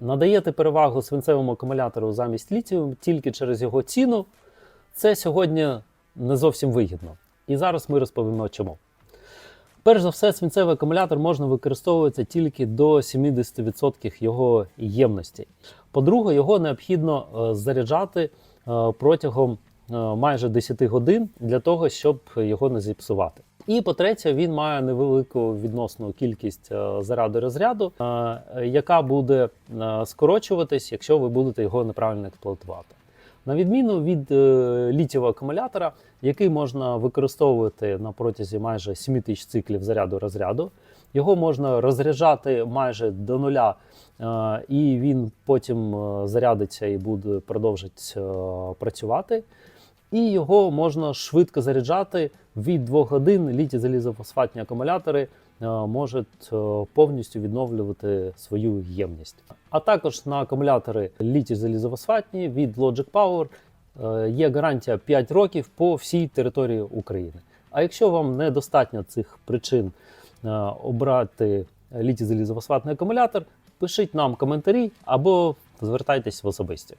надаєте перевагу свинцевому акумулятору замість літію тільки через його ціну, це сьогодні не зовсім вигідно. І зараз ми розповімо чому. Перш за все, свинцевий акумулятор можна використовувати тільки до 70% його ємності. По-друге, його необхідно е, заряджати е, протягом е, майже 10 годин для того, щоб його не зіпсувати. І по-третє, він має невелику відносну кількість е, заряду розряду, е, яка буде е, скорочуватись, якщо ви будете його неправильно експлуатувати. На відміну від літієвого акумулятора, який можна використовувати на протязі майже 7 тисяч циклів заряду розряду, його можна розряджати майже до нуля, і він потім зарядиться і буде продовжить е, працювати. І його можна швидко заряджати від 2 годин. Літі залізофосфатні акумулятори е, можуть е, повністю відновлювати свою ємність. А також на акумулятори літі залізофосфатні від Logic Power е, є гарантія 5 років по всій території України. А якщо вам недостатньо цих причин обрати літій залізофосфатний акумулятор, пишіть нам коментарі або звертайтесь в особисті.